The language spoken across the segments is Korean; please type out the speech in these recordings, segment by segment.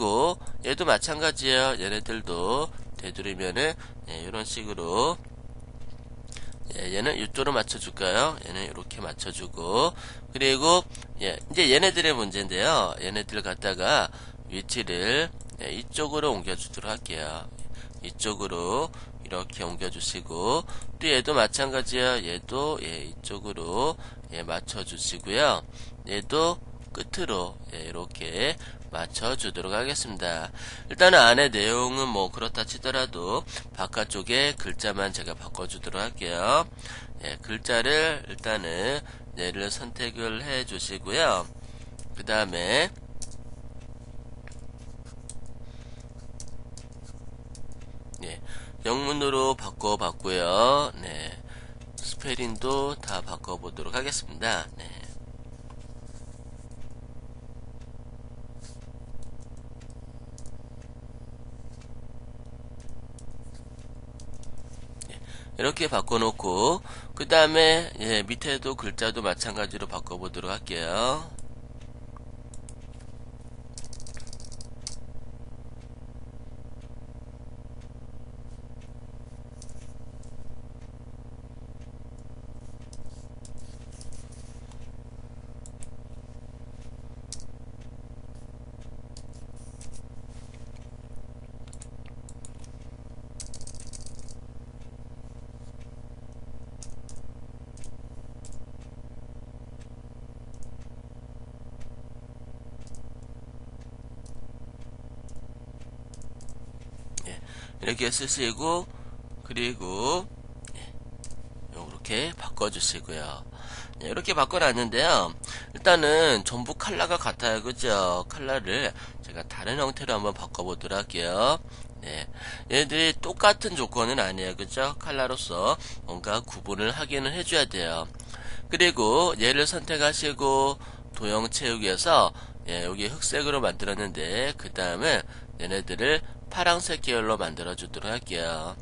그리고 얘도 마찬가지예요. 얘네들도 되돌리면은 예, 이런 식으로 예, 얘는 이쪽으로 맞춰줄까요? 얘는 이렇게 맞춰주고 그리고 예, 이제 얘네들의 문제인데요. 얘네들 갖다가 위치를 예, 이쪽으로 옮겨주도록 할게요. 이쪽으로 이렇게 옮겨주시고 또 얘도 마찬가지예요. 얘도 예, 이쪽으로 예, 맞춰주시고요. 얘도 끝으로 예, 이렇게 맞춰주도록 하겠습니다. 일단은 안에 내용은 뭐 그렇다 치더라도 바깥쪽에 글자만 제가 바꿔주도록 할게요. 예, 글자를 일단은 얘를 선택을 해 주시고요. 그 다음에 예, 영문으로 바꿔봤고요. 네, 스페링도 다 바꿔보도록 하겠습니다. 네. 이렇게 바꿔놓고 그 다음에 예, 밑에도 글자도 마찬가지로 바꿔보도록 할게요. 이렇게 쓰시고 그리고 이렇게 예, 바꿔주시고요. 네, 이렇게 바꿔놨는데요. 일단은 전부 칼라가 같아요. 그죠? 칼라를 제가 다른 형태로 한번 바꿔보도록 할게요. 네. 얘들이 똑같은 조건은 아니에요. 그죠? 칼라로서 뭔가 구분을 하기는 해줘야 돼요. 그리고 얘를 선택하시고 도형 채우기에서 예, 여기 흑색으로 만들었는데 그 다음에 얘네들을 파랑색 계열로 만들어 주도록 할게요.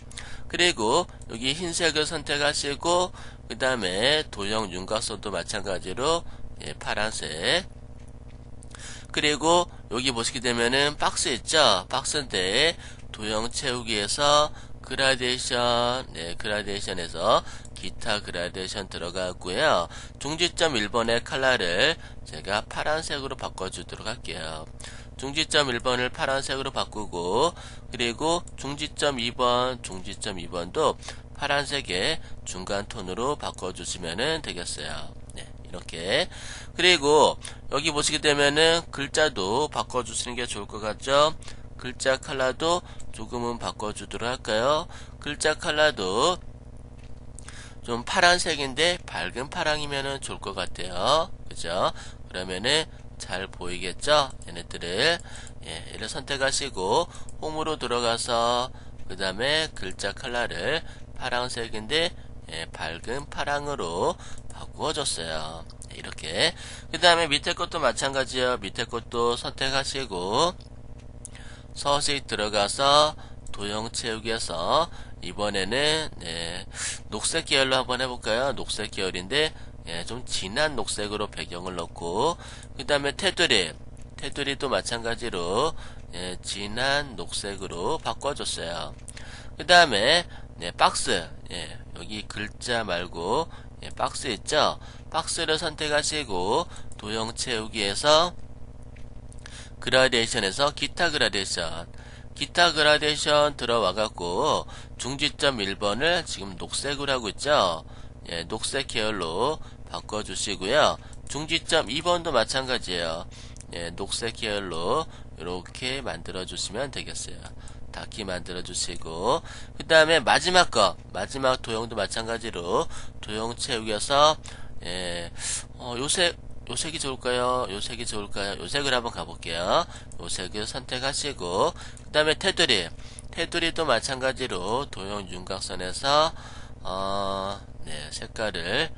그리고 여기 흰색을 선택하시고 그 다음에 도형 윤곽선도 마찬가지로 예, 파란색 그리고 여기 보시게 되면은 박스 있죠? 박스인데 도형 채우기에서 그라데이션 네, 그라데이션에서 기타 그라데이션 들어가고요. 중지점 1번의 컬러를 제가 파란색으로 바꿔주도록 할게요. 중지점 1번을 파란색으로 바꾸고 그리고 중지점 2번, 중지점 2번도 파란색의 중간 톤으로 바꿔주시면 되겠어요. 네, 이렇게 그리고 여기 보시게 되면은 글자도 바꿔주시는 게 좋을 것 같죠? 글자 컬러도 조금은 바꿔주도록 할까요? 글자 컬러도 좀 파란색인데 밝은 파랑이면 좋을 것 같아요. 그죠? 그러면은 잘 보이겠죠? 얘네들을 예, 얘를 선택하시고 홈으로 들어가서 그 다음에 글자 컬러를 파란색인데 예, 밝은 파랑으로 바꾸어줬어요. 이렇게 그 다음에 밑에 것도 마찬가지예요. 밑에 것도 선택하시고 서식 들어가서 도형 채우기에서 이번에는 네, 녹색 계열로 한번 해볼까요? 녹색 계열인데 예, 좀 진한 녹색으로 배경을 넣고 그 다음에 테두리 테두리도 마찬가지로 예, 진한 녹색으로 바꿔줬어요. 그 다음에 네, 박스 예, 여기 글자 말고 예, 박스 있죠? 박스를 선택하시고 도형 채우기에서 그라데이션에서 기타 그라데이션 기타 그라데이션 들어와 갖고 중지점 1번을 지금 녹색으로 하고 있죠 예, 녹색 계열로 바꿔주시고요 중지점 2번도 마찬가지예요 예, 녹색 계열로 이렇게 만들어 주시면 되겠어요 닫기 만들어 주시고 그 다음에 마지막 거 마지막 도형도 마찬가지로 도형 채우기에서 예, 어, 요색 요색이 좋을까요? 요색이 좋을까요? 요색을 한번 가볼게요. 요색을 선택하시고 그 다음에 테두리 테두리도 마찬가지로 도형 윤곽선에서 어, 네, 색깔을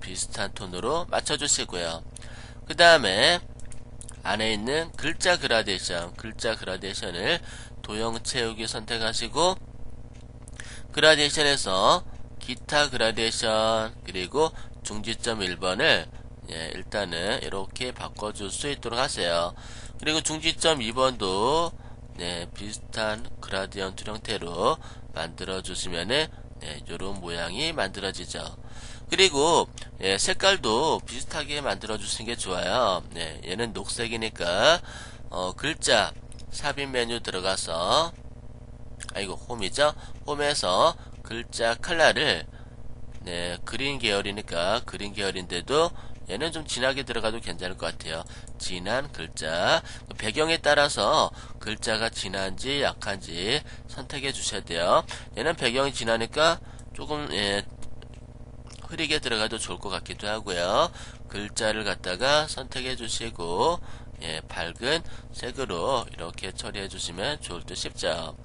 비슷한 톤으로 맞춰주시고요. 그 다음에 안에 있는 글자 그라데이션 글자 그라데이션을 도형 채우기 선택하시고 그라데이션에서 기타 그라데이션 그리고 중지점 1번을 예, 일단은 이렇게 바꿔줄 수 있도록 하세요. 그리고 중지점 2번도 네, 비슷한 그라디언트 형태로 만들어 주시면은 네, 이런 모양이 만들어지죠. 그리고 예, 색깔도 비슷하게 만들어 주시는 게 좋아요. 네, 얘는 녹색이니까 어, 글자 삽입 메뉴 들어가서 아이고 홈이죠. 홈에서 글자 컬러를 네, 그린 계열이니까 그린 계열인데도 얘는 좀 진하게 들어가도 괜찮을 것 같아요. 진한 글자. 배경에 따라서 글자가 진한지 약한지 선택해 주셔야 돼요. 얘는 배경이 진하니까 조금 예, 흐리게 들어가도 좋을 것 같기도 하고요. 글자를 갖다가 선택해 주시고 예, 밝은 색으로 이렇게 처리해 주시면 좋을 듯 싶죠.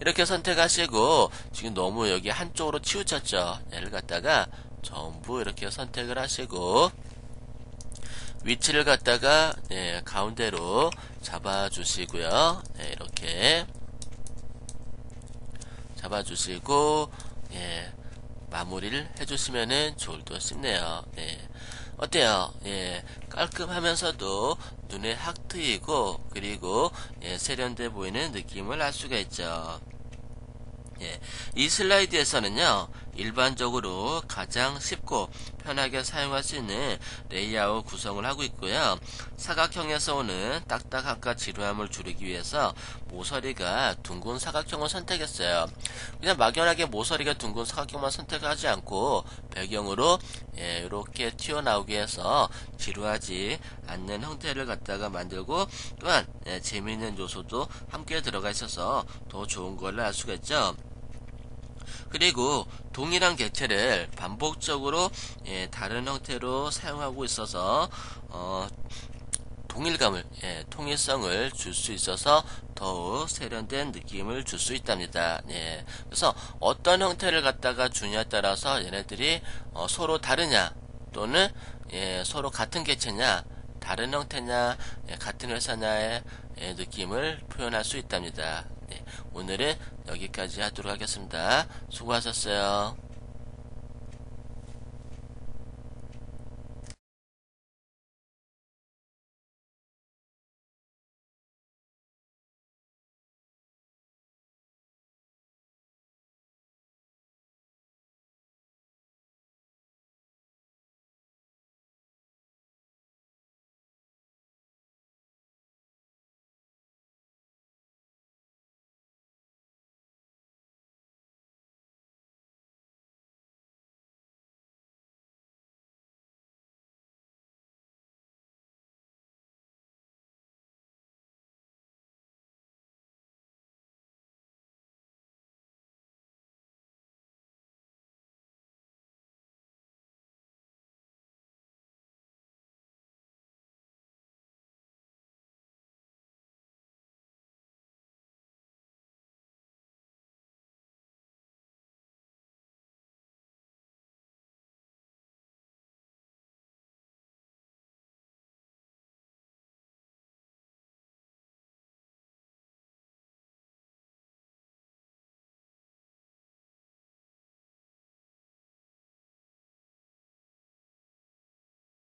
이렇게 선택하시고 지금 너무 여기 한쪽으로 치우쳤죠. 얘를 갖다가 전부 이렇게 선택을 하시고 위치를 갖다가 네, 가운데로 잡아주시고요. 네, 이렇게 잡아주시고 예, 마무리를 해주시면은 좋을 듯 싶네요. 네. 어때요? 예, 깔끔하면서도 눈에 확 트이고 그리고 예, 세련돼 보이는 느낌을 알 수가 있죠. 예, 이 슬라이드에서는요, 일반적으로 가장 쉽고 편하게 사용할 수 있는 레이아웃 구성을 하고 있고요. 사각형에서 오는 딱딱함과 지루함을 줄이기 위해서 모서리가 둥근 사각형을 선택했어요. 그냥 막연하게 모서리가 둥근 사각형만 선택하지 않고 배경으로 예, 이렇게 튀어나오게 해서 지루하지 않는 형태를 갖다가 만들고 또한 예, 재미있는 요소도 함께 들어가 있어서 더 좋은 걸알 수가 있죠. 그리고 동일한 객체를 반복적으로 예, 다른 형태로 사용하고 있어서 어, 동일감을 예, 통일성을 줄 수 있어서 더욱 세련된 느낌을 줄 수 있답니다. 예, 그래서 어떤 형태를 갖다가 주냐에 따라서 얘네들이 어, 서로 다르냐 또는 예, 서로 같은 객체냐 다른 형태냐 예, 같은 회사냐의 예, 느낌을 표현할 수 있답니다. 네, 오늘은 여기까지 하도록 하겠습니다. 수고하셨어요.